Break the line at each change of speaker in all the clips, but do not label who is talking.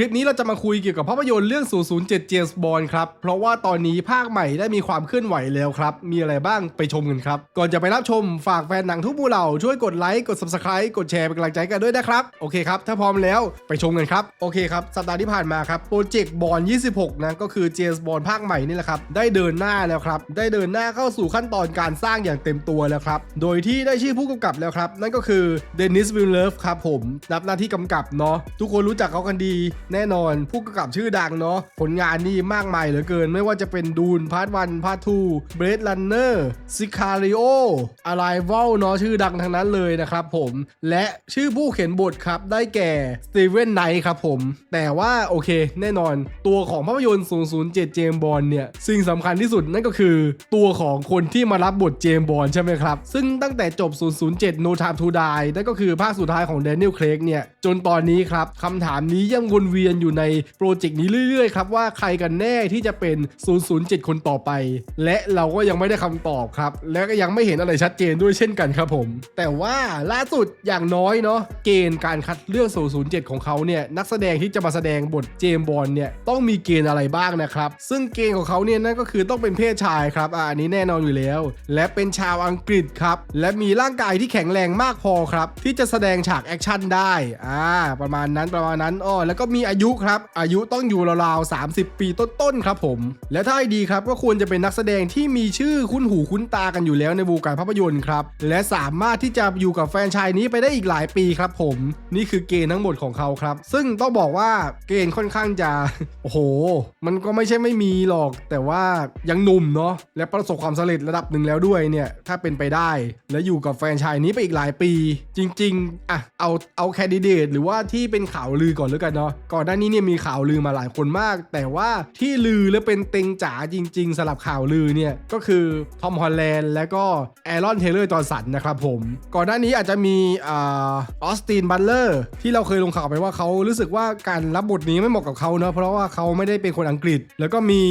ลิปนี้เราจะมาคุยเกี่ยวกับภาพยนตร์เรื่อง 007 James Bond ครับ เพราะว่าตอนนี้ภาคใหม่ได้มีความเคลื่อนไหวแล้วครับ มีอะไรบ้างไปชมกันครับ ก่อนจะไปรับชมฝากแฟนหนังทุกหมู่เหล่า ช่วยกดไลค์กด Subscribe กดแชร์เป็นกำลังใจกันด้วยนะครับ โอเคครับ ถ้าพร้อมแล้วไปชมกันครับ โอเคครับ สัปดาห์ที่ผ่านมาครับโปรเจกต์บอล26 นะ ก็คือ James Bond ภาคใหม่นี่แหละครับได้เดินหน้าแล้วครับได้เดินหน้าเข้าสู่ขั้นตอนการสร้างอย่างเต็มตัวแล้วครับโดยที่ได้ชื่อผู้กำกับแล้วครับนั่นก็คือเดนิสวิลเลฟครับผมรับหน้าที่กำกับเนาะทุกคนรู้จักเขากันดีแน่นอนผู้กำกับชื่อดังเนาะผลงานนี่มากมายเหลือเกิน ไม่ว่าจะเป็นดูนพาร์ทวันพาร์ททูเบรดลันเนอร์ซิคาริโออะไรวลเนาะชื่อดังทั้งนั้นเลยนะครับผมและชื่อผู้เขียนบทครับได้แก่สตีเวนไนท์ครับผม แต่ว่าโอเค แน่นอนตัวของภาพยนตร์ 007 เจมบอลเนี่ย สิ่งสำคัญที่สุดนั่นก็คือ ตัวของคนที่มารับบทเจมบอลใช่ไหมครับ ซึ่งตั้งแต่จบ 007 No Time to Die นั่นก็คือภาคสุดท้ายของ Daniel Craig เนี่ยจนตอนนี้ครับคำถามนี้ยังวนเวียนอยู่ในโปรเจกต์นี้เรื่อยๆครับว่าใครกันแน่ที่จะเป็น 007 คนต่อไป และเราก็ยังไม่ได้คำตอบครับ และก็ยังไม่เห็นอะไรชัดเจนด้วยเช่นกันครับผม แต่ว่าล่าสุดอย่างน้อยเนาะเกณฑ์การคัดเลือก 007 ของเขาเนี่ยนักแสดงที่จะมาแสดงบทเจมบอลเนี่ยต้องมีเกณฑ์อะไรบ้างนะครับซึ่งเกณฑ์ของเขาเนี่ยนั่นก็คือต้องเป็นเพศชายครับอ่าอันนี้แน่นอนอยู่แล้ว และเป็นชาวอังกฤษครับและมีร่างกายที่แข็งแรงมากพอครับที่จะแสดงฉากแอคชั่นได้อ่า ประมาณนั้นประมาณนั้นอ้อแล้วก็มีอายุครับ อายุต้องอยู่ราวๆ30 ปีต้นๆครับผม และถ้าให้ดีครับก็ควรจะเป็นนักแสดงที่มีชื่อคุ้นหูคุ้นตากันอยู่แล้วในวงการภาพยนตร์ครับ และสามารถที่จะอยู่กับแฟนชายนี้ไปได้อีกหลายปีครับผม นี่คือเกณฑ์ทั้งหมดของเขาครับ ซึ่งต้องบอกว่าเกณฑ์ค่อนข้างจะโอ้โห มันก็ไม่ใช่ไม่มีหรอก แต่ว่ายังหนุ่มเนาะและประสบความสำเร็จระดับหนึ่งแล้วด้วยเนี่ยถ้าเป็นไปได้ และอยู่กับแฟนชายนี้ไปอีกหลายปี จริง ๆอะเอาเอาแคนดิเดตหรือว่าที่เป็นข่าวลือก่อนแล้วกันเนาะก่อนหน้านี้เนี่ยมีข่าวลือมาหลายคนมาก แต่ว่าที่ลือและเป็นเต็งจ๋าจริง ๆสลับข่าวลือเนี่ยก็คือทอมฮอลแลนด์และก็แอรอนเทเลอร์จอร์สันนะครับผมก่อนหน้านี้อาจจะมีออสตินบัตเลอร์ที่เราเคยลงข่าวไปว่าเขารู้สึกว่าการรับบทนี้ไม่เหมาะกับเขาเนาะเพราะว่าเขาไม่ได้เป็นคนอังกฤษ แล้วก็มี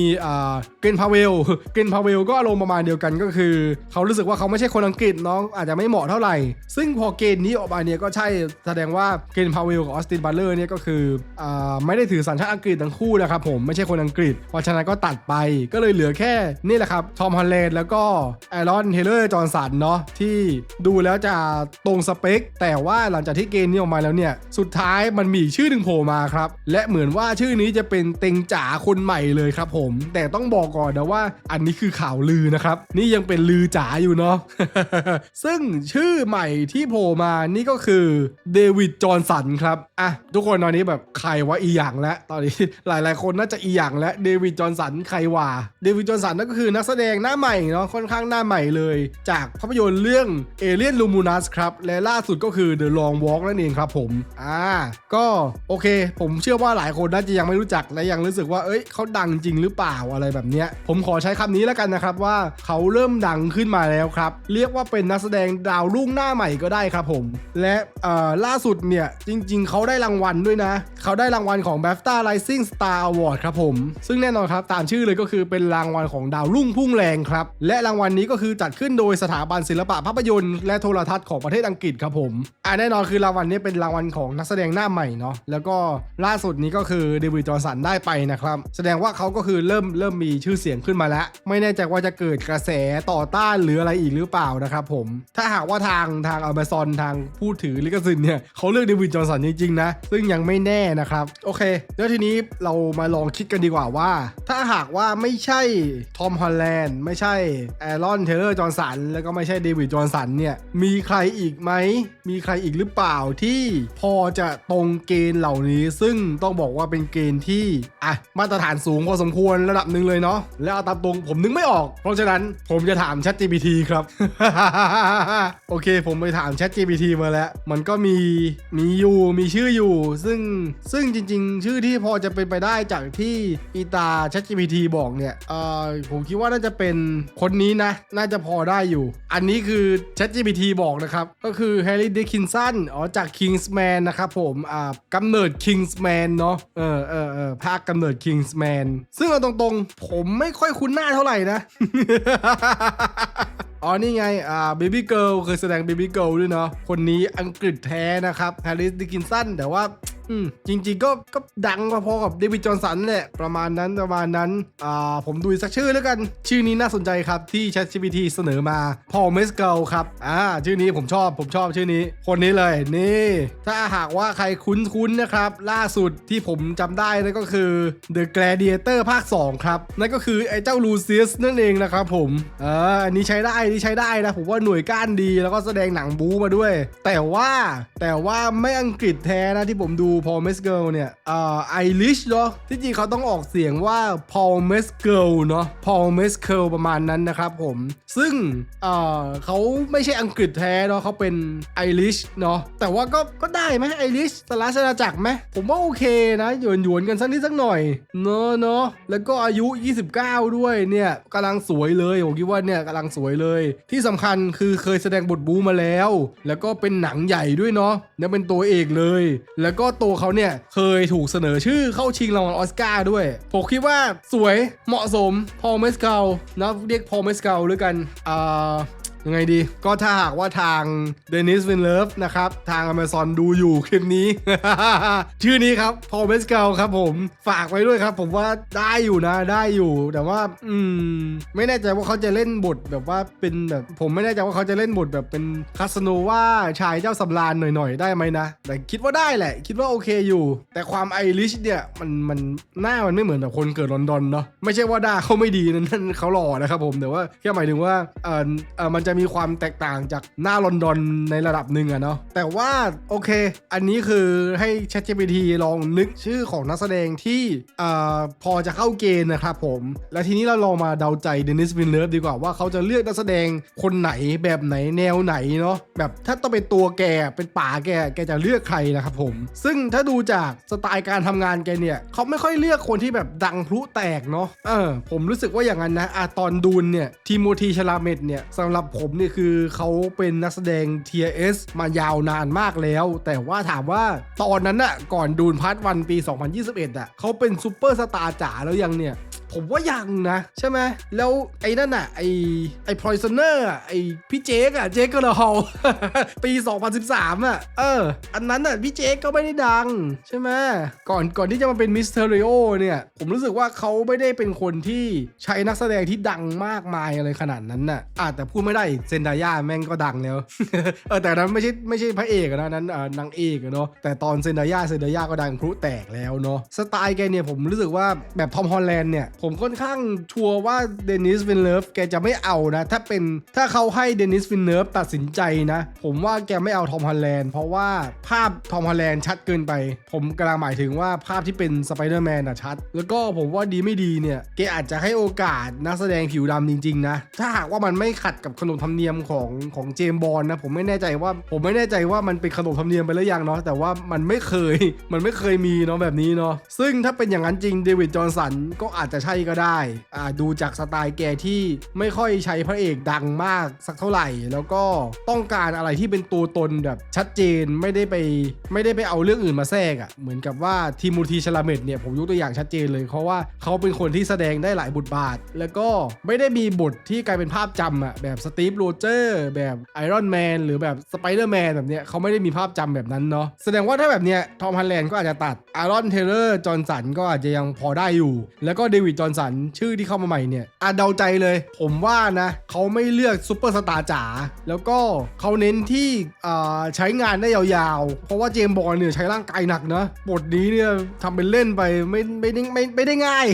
เกนพาเวลเกนพาเวลก็อารมณ์ประมาณเดียวกันก็คือ เขารู้สึกว่าเขาไม่ใช่คนอังกฤษเนาะอาจจะไม่เหมาะเท่าไหร่ ซึ่งพอเกณฑ์นี้ออกมาเนี่ยก็ใช่แสดงว่าเกนพาเวลกับออสตินบัตเลอร์เนี่ยก็คืออไม่ได้ถือสัญชาติอังกฤษทั้งคู่นะครับผมไม่ใช่คนอังกฤษ เพราะฉะนั้นก็ตัดไปก็เลยเหลือแค่นี่แหละครับทอมฮอลแลนด์แล้วก็แอรอนเทเลอร์จอห์นสันเนาะที่ดูแล้วจะตรงสเปค แต่ว่าหลังจากที่เกณฑ์นี้ออกมาแล้วเนี่ย สุดท้ายมันมีชื่อหนึ่งโผล่มาครับ และเหมือนว่าชื่อนี้จะเป็นเต็งจ๋าคนใหม่เลยครับผม แต่ต้องบอกก่อนนะว่าอันนี้คือข่าวลือนะครับ นี่ยังเป็นลือจ๋าอยู่เนาะซึ่งชื่อใหม่ที่โผล่มานี่ก็คือเดวิดจอห์นสันครับ อะ ทุกคนตอนนี้แบบใครว่าอีหยังแล้วตอนนี้หลายๆ คนน่าจะอีหยังแล้วเดวิดจอห์นสันใครว่าเดวิดจอห์นสันนั่นก็คือนักแสดงหน้าใหม่เนาะค่อนข้างหน้าใหม่เลย จากภาพยนตร์เรื่องเอเลียนลูมูนัสครับและล่าสุดก็คือ The Long Walk นั่นเองครับผม อ่า ก็โอเค ผมเชื่อว่าหลายคนน่าจะยังไม่รู้จักและยังรู้สึกว่าเอ้ยเขาดังจริงหรือเปล่าอะไรแบบเนี้ยผมขอใช้คำนี้แล้วกันนะครับว่าเขาเริ่มดังขึ้นมาแล้วครับ เรียกว่าเป็นนักแสดงดาวรุ่งหน้าใหม่ก็ได้ครับผม และเอ่อล่าสุดเนี่ยจริง ๆ เขาได้รางวัลด้วยนะ เขาได้รางวัลของ BAFTA Rising Star Award ครับผม ซึ่งแน่นอนครับ ตามชื่อเลยก็คือเป็นรางวัลของดาวรุ่งพุ่งแรงครับ และรางวัลนี้ก็คือจัดขึ้นโดยสถาบันศิลปะภาพยนตร์และโทรทัศน์ของประเทศอังกฤษครับผมอ่าแน่นอนคือรางวัลนี้เป็นรางวัลของนักแสดงหน้าใหม่เนาะแล้วก็ล่าสุดนี้ก็คือเดวิดจอห์สันได้ไปนะครับแสดงว่าเขาก็คือเริ่มเริ่มมีชื่อเสียงขึ้นมาแล้ว ไม่แน่ใจว่าจะเกิดกระแสต่อต้านหรืออะไรอีกหรือเปล่านะครับผมถ้าหากว่าทางทางอเมซอนทางผู้ถือลิขสิทธิ์เนี่ยเขาเลือกเดวิดจอห์สันจริงๆนะ ซึ่งยังไม่แน่นะครับ โอเค แล้วทีนี้เรามาลองคิดกันดีกว่าว่า ถ้าหากว่าไม่ใช่ทอมฮอลแลนด์ไม่ใช่แอรอนเทเลอร์จอห์สันแล้วก็ไม่ใช่เดวิดจอห์สันเนี่ยมีใครอีกไหมมีใครอีกหรือเปล่าที่พอจะตรงเกณฑ์เหล่านี้ ซึ่งต้องบอกว่าเป็นเกณฑ์ที่อะมาตรฐานสูงพอสมควรระดับหนึ่งเลยเนาะแล้วเอาตามตรงผมนึกไม่ออก เพราะฉะนั้นผมจะถาม ChatGPT ครับ โอเค ผมไปถาม ChatGPT มาแล้ว มันก็มีมีอยู่มีชื่ออยู่ ซึ่งซึ่งจริง ๆ ชื่อที่พอจะเป็นไปได้จากที่อีตา ChatGPT บอกเนี่ยเอ่อผมคิดว่าน่าจะเป็นคนนี้นะ น่าจะพอได้อยู่ อันนี้คือ ChatGPT บอกนะครับ ก็คือ Harry Dickinson อ๋อจาก Kingsman นะครับผมอ่ากำเนิด Kingsman เนาะเออเออเออภาคกำเนิด Kingsman ซึ่งเอาตรงๆ ผมไม่ค่อยคุ้นหน้าเท่าไหร่นะ อ๋อนี่ไง อ่า Baby Girl เคยแสดง Baby Girl ด้วยเนาะคนนี้อังกฤษแท้นะครับ Harris Dickinson แต่ว่า อืมจริงๆก็ก็ดังพอๆกับเดวิดจอห์นสันแหละประมาณนั้นประมาณนั้นอ่าผมดูสักชื่อแล้วกัน ชื่อนี้น่าสนใจครับที่ ChatGPT เสนอมาพอลเมสเกลครับอ่าชื่อนี้ผมชอบผมชอบชื่อนี้ คนนี้เลยนี่ ถ้าหากว่าใครคุ้นๆนะครับ ล่าสุดที่ผมจำได้นั่นก็คือ The Gladiator ภาค 2 ครับ นั่นก็คือไอ้เจ้าลูเซียสนั่นเองนะครับผมอ่อันนี้ใช้ได้อันนี้ใช้ได้นะ ผมว่าหน่วยก้านดีแล้วก็แสดงหนังบู๊มาด้วย แต่ว่าแต่ว่าไม่อังกฤษแท้นะที่ผมดูพอลเมสเกลเนี่ยอ่าไอริชเนาะที่จริงเขาต้องออกเสียงว่าพอลเมสเกลเนาะพอลเมสเกลประมาณนั้นนะครับผม ซึ่งอ่าเขาไม่ใช่อังกฤษแท้เนาะเขาเป็นไอริชเนาะแต่ว่าก็ก็ได้ไหมไอริชสลาชนาจักรไหมผมว่าโอเคนะหยวนหยวนๆกันสักนิดสักหน่อยเนาะเนาะแล้วก็อายุ 29 ด้วยเนี่ยกำลังสวยเลยผมคิดว่าเนี่ยกำลังสวยเลย ที่สำคัญคือเคยแสดงบทบูมาแล้ว แล้วก็เป็นหนังใหญ่ด้วยเนาะแล้วเป็นตัวเอกเลย แล้วก็ตัวเขาเนี่ยเคยถูกเสนอชื่อเข้าชิงรางวัลออสการ์ด้วย ผมคิดว่าสวยเหมาะสมพอลเมสเกลนะเรียกพอลเมสเกลหรือกันอ่า ยังไงดีก็ถ้าหากว่าทางเดนิสวินเลฟนะครับ ทาง Amazon ดูอยู่คลิปนี้ ชื่อนี้ครับพอเ s สเกลครับผมฝากไว้ด้วยครับ ผมว่าได้อยู่นะได้อยู่แต่ว่า อืม ไม่แน่ใจว่าเขาจะเล่นบทแบบว่าเป็นแบบผมไม่แน่ใจว่าเขาจะเล่นบทแบบเป็นคาสโนวาชายเจ้าสำราญหน่อยๆ ได้ไหมนะ แต่คิดว่าได้แหละ คิดว่าโอเคอยู่ แต่ความไอริชเนี่ยมันมันหน้ามันไม่เหมือนแบบคนเกิดลอนดอนเนาะไม่ใช่ว่าด่าเขาไม่ดีนั่นนั่นเขาหล่อนะครับผมแต่ว่าแค่หมายถึงว่าเออเออมันจะจะมีความแตกต่างจากหน้าลอนดอนในระดับหนึ่งอะเนาะแต่ว่าโอเค อันนี้คือให้ ChatGPT ลองนึกชื่อของนักแสดงที่อ่อพอจะเข้าเกณฑ์นะครับผม และทีนี้เราลองมาเดาใจเดนิสวินเลฟดีกว่าว่าเขาจะเลือกนักแสดงคนไหนแบบไหนแนวไหนเนาะแบบถ้าต้องเป็นตัวแกเป็นป่าแกแกจะเลือกใครนะครับผม ซึ่งถ้าดูจากสไตล์การทำงานแกเนี่ยเขาไม่ค่อยเลือกคนที่แบบดังพลุแตกเนาะเออผมรู้สึกว่าอย่างนั้นนะอะตอนดูนเนี่ยทีโมธีชลาเมตเนี่ยสำหรับผมเนี่ยคือเขาเป็นนักแสดง TS มายาวนานมากแล้ว แต่ว่าถามว่าตอนนั้นอะก่อนดูนพาร์ทวันปี 2021อะเขาเป็นซูเปอร์สตาร์จ๋าแล้วยังเนี่ย ผมว่ายังนะ ใช่ไหมแล้วไอ้นั่นอะไอ้ไอ้พอยซเนอร์อะไอ้พี่เจคอะเจคกระฮอลปี 2013อะเออ อันนั้นอะพี่เจคก็ไม่ได้ดัง ใช่ไหมก่อนก่อนที่จะมาเป็นมิสเตอริโอเนี่ย ผมรู้สึกว่าเขาไม่ได้เป็นคนที่ใช้นักแสดงที่ดังมากมายอะไรขนาดนั้นน่ะอะแต่พูดไม่ได้เซนดายาแม่งก็ดังแล้วเออแต่นั้นไม่ใช่ไม่ใช่พระเอกนะนั้นอ่านางเอกเนาะแต่ตอนเซนดายาเซนดายาก็ดังพลุแตกแล้วเนาะสไตล์แกเนี่ยผมรู้สึกว่าแบบทอมฮอลแลนด์เนี่ยผมค่อนข้างชัวร์ว่าเดนิสวินเลิฟแกจะไม่เอานะ ถ้าเป็นถ้าเขาให้เดนิสวินเลิฟตัดสินใจนะ ผมว่าแกไม่เอาทอมฮอลแลนด์เพราะว่าภาพทอมฮอลแลนด์ชัดเกินไป ผมกำลังหมายถึงว่าภาพที่เป็นสไปเดอร์แมนอะชัด แล้วก็ผมว่าดีไม่ดีเนี่ยแกอาจจะให้โอกาสนักแสดงผิวดำจริงๆนะ ถ้าหากว่ามันไม่ขัดกับขนบธรรมเนียมของของเจมบอลนะผมไม่แน่ใจว่าผมไม่แน่ใจว่ามันเป็นขนบธรรมเนียมไปหรือยังเนาะแต่ว่ามันไม่เคยมันไม่เคยมีเนาะแบบนี้เนาะซึ่งถ้าเป็นอย่างนั้นจริงเดวิดจอห์นสันก็อาจจะใช่ก็ได้ อ่าดูจากสไตล์แกที่ไม่ค่อยใช้พระเอกดังมากสักเท่าไหร่ แล้วก็ต้องการอะไรที่เป็นตัวตนแบบชัดเจนไม่ได้ไปไม่ได้ไปเอาเรื่องอื่นมาแทรกอะ่ะเหมือนกับว่าทีมูทีชลาเมตเนี่ยผมยกตัวอย่างชัดเจนเลยเพราะว่าเขาเป็นคนที่แสดงได้หลายบทบาท แล้วก็ไม่ได้มีบทที่กลายเป็นภาพจำอะ่ะแบบสตีฟโรเจอร์แบบไอรอนแมนหรือแบบสไปเดอร์แมนแบบเนี้ยเขาไม่ได้มีภาพจำแบบนั้นเนาะแสดงว่าถ้าแบบเนี้ยทอมฮันแลนด์ก็อาจจะตัดอารอนเทเลอร์จอห์นสันก็อาจจะยังพอได้อยู่ แล้วก็เดวิดจอห์นสันชื่อที่เข้ามาใหม่เนี่ยอาเดาใจเลย ผมว่านะเขาไม่เลือกซูเปอร์สตาร์จ๋าแล้วก็เขาเน้นที่ใช้งานได้ยาวๆ เพราะว่าเจมบอลเนี่ยใช้ร่างกายหนักนะบทนี้เนี่ยทำเป็นเล่นไปไม่ไม่ได้ไม่ไม่ได้ง่าย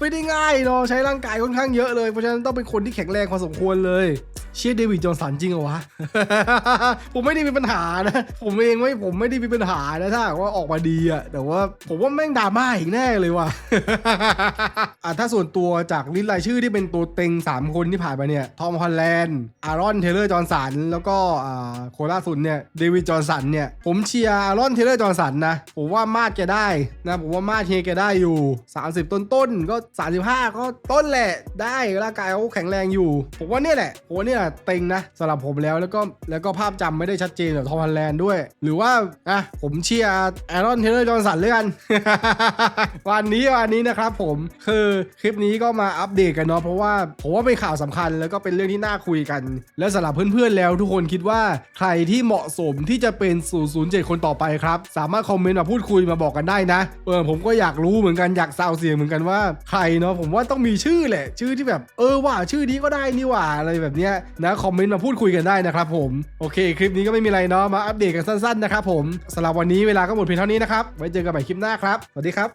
ไม่ได้ง่ายเนาะใช้ร่างกายค่อนข้างเยอะเลยเพราะฉะนั้นต้องเป็นคนที่แข็งแรงพอสมควรเลย เชียร์เดวิดจอห์นสันจริงเหรอวะ ผมไม่ได้มีปัญหานะ ผมเองไม่ผมไม่ได้มีปัญหานะถ้าว่าออกมาดีอะแต่ว่าผมว่าแม่งดราม่าอีกแน่เลยว่ะ อะถ้าส่วนตัวจากลิสต์รายชื่อที่เป็นตัวเต็ง 3 คนที่ผ่านมาเนี่ยทอมฮอลแลนด์อารอนเทเลอร์จอห์นสันแล้วก็อ่าโคล่าสุดเนี่ยเดวิดจอห์นสันเนี่ยผมเชียร์อารอนเทเลอร์จอห์นสันนะผมว่ามาดแกได้นะผมว่ามาดเฮแกได้อยู่ 30 ต้นต้นๆก็ 35 ก็ต้นแหละได้ร่างกายเขาแข็งแรงอยู่ ผมว่าเนี่ยแหละผมว่าเนี่ยเนี่ยเต็งนะสำหรับผมแล้วแล้วก็แล้วก็ภาพจำไม่ได้ชัดเจนแบบทอมฮันแลนด์ด้วย หรือว่าอะผมเชียร์แอรอนเทเลอร์จอห์นสันเลยกัน วันนี้วันนี้นะครับผมคือคลิปนี้ก็มาอัปเดตกันเนาะเพราะว่าผมว่าเป็นข่าวสำคัญแล้วก็เป็นเรื่องที่น่าคุยกัน และสำหรับเพื่อนๆแล้วทุกคนคิดว่าใครที่เหมาะสมที่จะเป็น 007 คนต่อไปครับ สามารถคอมเมนต์มาพูดคุยมาบอกกันได้นะเออผมก็อยากรู้เหมือนกันอยากซาวเสียงเหมือนกันว่าใครเนาะผมว่าต้องมีชื่อแหละ ชื่อที่แบบเออว่าชื่อนี้ก็ได้นี่หว่าอะไรแบบเนี้ยนะคอมเมนต์มาพูดคุยกันได้นะครับผมโอเค คลิปนี้ก็ไม่มีอะไรเนาะมาอัปเดตกันสั้นๆนะครับผมสำหรับวันนี้เวลาก็หมดเพียงเท่านี้นะครับไว้เจอกันใหม่คลิปหน้าครับสวัสดีครับ